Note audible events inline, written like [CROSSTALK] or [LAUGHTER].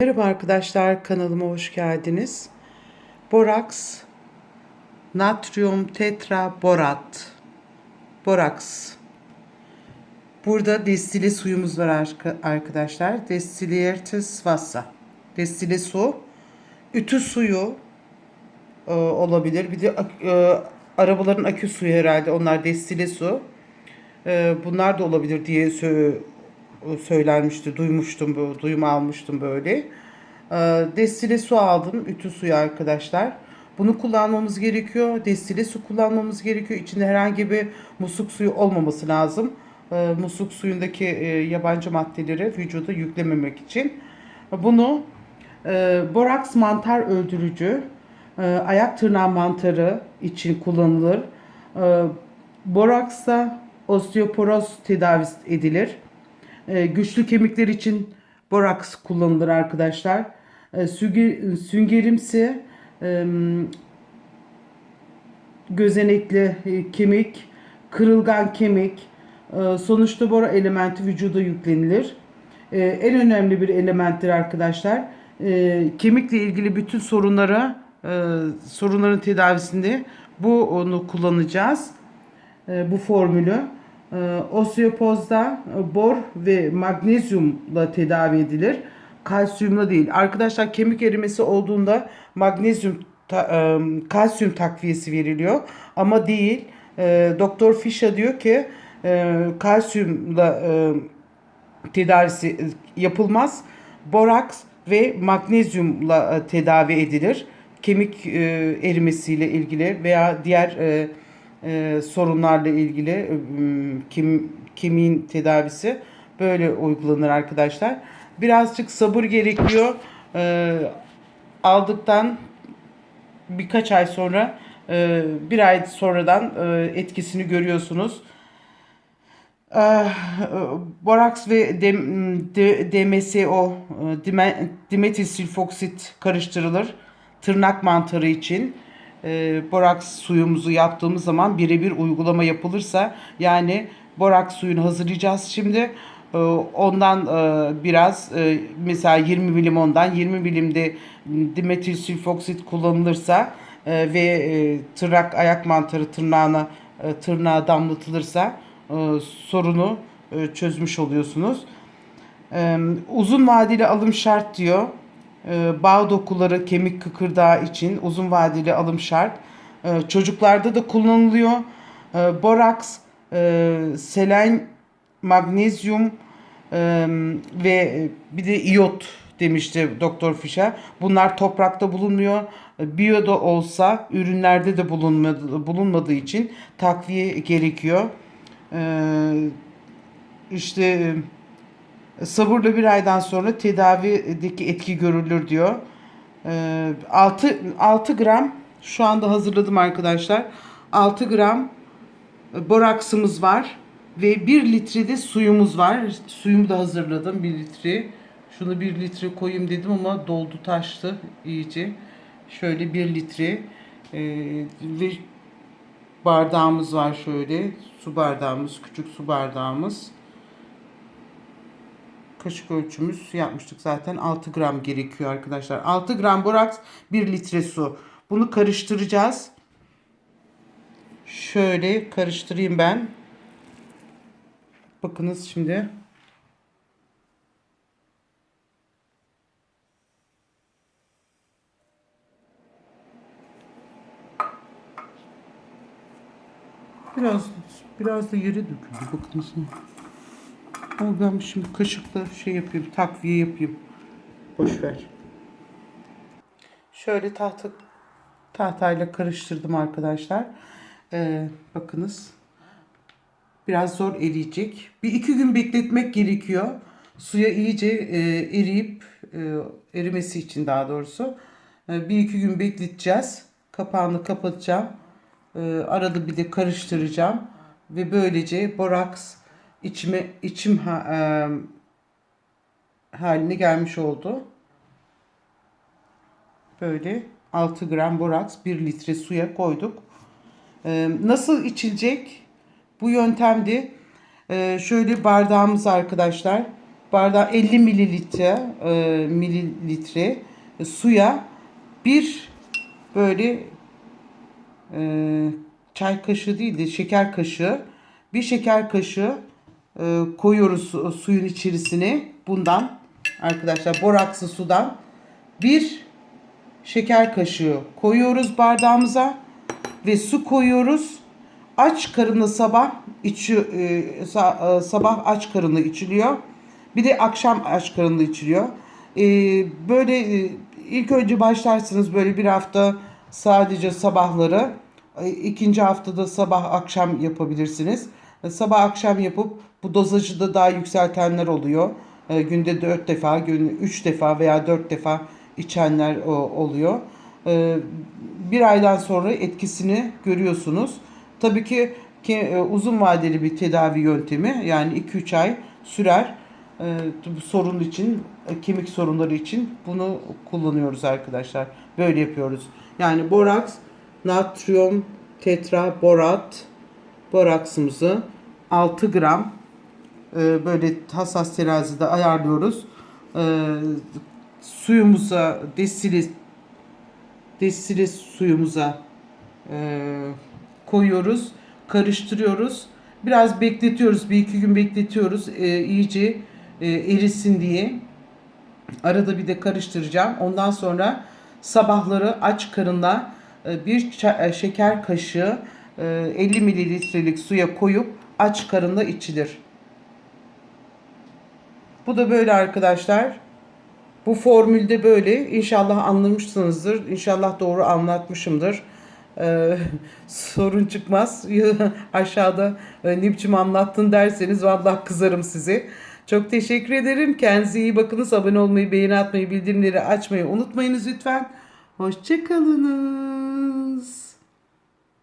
Merhaba arkadaşlar kanalıma hoş geldiniz. Boraks natrium tetraborat. Boraks. Burada destile suyumuz var arka- arkadaşlar. Destilliertes Wasser. Destile su. Ütü suyu e, olabilir. Bir de e, arabaların akü suyu herhalde. Onlar destile su. E, bunlar da olabilir diye söylenmişti. Duymuştum, bu duyum almıştım böyle. Ee, Destile su aldım. Ütü suyu arkadaşlar. Bunu kullanmamız gerekiyor. Destile su kullanmamız gerekiyor. İçinde herhangi bir musluk suyu olmaması lazım. Ee, Musluk suyundaki e, yabancı maddeleri vücuda yüklememek için. Bunu e, boraks mantar öldürücü, e, ayak tırnağı mantarı için kullanılır. Boraksla osteoporoz tedavisi edilir. E, güçlü kemikler için boraks kullanılır arkadaşlar. E, sünger, süngerimsi e, gözenekli kemik, kırılgan kemik, sonuçta bora elementi vücuda yüklenilir. En önemli bir elementtir arkadaşlar. Kemikle ilgili bütün sorunlara, sorunların tedavisinde bu onu kullanacağız bu formülü. E, Osteopozda e, bor ve magnezyumla tedavi edilir. Kalsiyumla değil. Arkadaşlar kemik erimesi olduğunda magnezyum ta- e, kalsiyum takviyesi veriliyor ama değil. E, Doktor Fischer diyor ki kalsiyumla tedavisi yapılmaz. Boraks ve magnezyumla tedavi edilir. Kemik erimesiyle ilgili veya diğer e, e, sorunlarla ilgili e, kim, kemiğin tedavisi böyle uygulanır arkadaşlar. Birazcık sabır gerekiyor. E, aldıktan birkaç ay sonra e, bir ay sonradan e, etkisini görüyorsunuz. Eh, Boraks ve dem, de, DMSO, e, dime- dimetil sülfoksit karıştırılır tırnak mantarı için. E, boraks suyumuzu yaptığımız zaman birebir uygulama yapılırsa yani boraks suyunu hazırlayacağız şimdi. E, ondan e, biraz e, mesela 20 milim ondan 20 milimde dimetil sülfoksit kullanılırsa e, ve e, tırnak ayak mantarı tırnağına e, tırnağa damlatılırsa e, sorunu e, çözmüş oluyorsunuz. E, uzun vadeli alım şart diyor. E, bağ dokuları kemik kıkırdağı için uzun vadeli alım şart. E, çocuklarda da kullanılıyor. E, boraks, e, selen, magnezyum e, ve bir de iyot demişti Doktor Fischer. Bunlar toprakta bulunmuyor. Biyoda olsa ürünlerde de bulunmadı, bulunmadığı için takviye gerekiyor. Ee, işte sabırla bir aydan sonra tedavideki etki görülür diyor. Ee, 6, 6 gram şu anda hazırladım arkadaşlar. 6 gram boraksımız var ve 1 litre de suyumuz var. Suyumu da hazırladım 1 litre. Şunu 1 litre koyayım dedim ama doldu taştı iyice. Şöyle 1 litre ee, ve bardağımız var şöyle. Su bardağımız, küçük su bardağımız. Kaşık ölçümüz yapmıştık zaten 6 gram gerekiyor arkadaşlar. 6 gram boraks 1 litre su. Bunu karıştıracağız. Şöyle karıştırayım ben. Bakınız şimdi. Biraz biraz da yere döküldü bakınız. Ama ben şimdi kaşıkla şey yapayım, takviye yapayım. Boş ver. Şöyle tahta tahtayla karıştırdım arkadaşlar. Ee, bakınız. Biraz zor eriyecek. Bir iki gün bekletmek gerekiyor. Suya iyice e, eriyip e, erimesi için daha doğrusu. E, bir iki gün bekleteceğiz. Kapağını kapatacağım. E, arada bir de karıştıracağım. Ve böylece boraks içime içim ha, e, haline gelmiş oldu. Böyle 6 gram boraks 1 litre suya koyduk. Ee, nasıl içilecek? Bu yöntemdi. Ee, şöyle bardağımız arkadaşlar. bardağı 50 mililitre e, mililitre suya bir böyle e, çay kaşığı değil de şeker kaşığı bir şeker kaşığı e, koyuyoruz su- suyun içerisine bundan arkadaşlar boraksı sudan bir şeker kaşığı koyuyoruz bardağımıza ve su koyuyoruz. Aç karınla sabah içi e, e, sabah aç karınla içiliyor. Bir de akşam aç karınla içiliyor. Böyle ilk önce başlarsınız böyle bir hafta sadece sabahları. İkinci haftada sabah akşam yapabilirsiniz. E, sabah akşam yapıp bu dozajı da daha yükseltenler oluyor. E, günde 4 defa, gün 3 defa veya 4 defa içenler oluyor. E, bir aydan sonra etkisini görüyorsunuz. Tabii ki, e, uzun vadeli bir tedavi yöntemi yani 2-3 ay sürer. Bu sorun için, kemik sorunları için bunu kullanıyoruz arkadaşlar. Böyle yapıyoruz. Yani boraks, natrium, tetraborat, boraksımızı 6 gram e, böyle hassas terazide ayarlıyoruz. E, suyumuza desili desili suyumuza e, koyuyoruz, karıştırıyoruz. Biraz bekletiyoruz, bir iki gün bekletiyoruz e, iyice e, erisin diye. Arada bir de karıştıracağım. Ondan sonra sabahları aç karınla e, bir e, şeker kaşığı 50 mililitrelik suya koyup aç karınla içilir. Bu da böyle arkadaşlar. Bu formülde böyle. İnşallah anlamışsınızdır. İnşallah doğru anlatmışımdır. Ee, [LAUGHS] sorun çıkmaz. [LAUGHS] Aşağıda ne anlattın derseniz vallahi kızarım size. Çok teşekkür ederim. Kendinize iyi bakınız. Abone olmayı, beğeni atmayı, bildirimleri açmayı unutmayınız lütfen. Hoşçakalınız.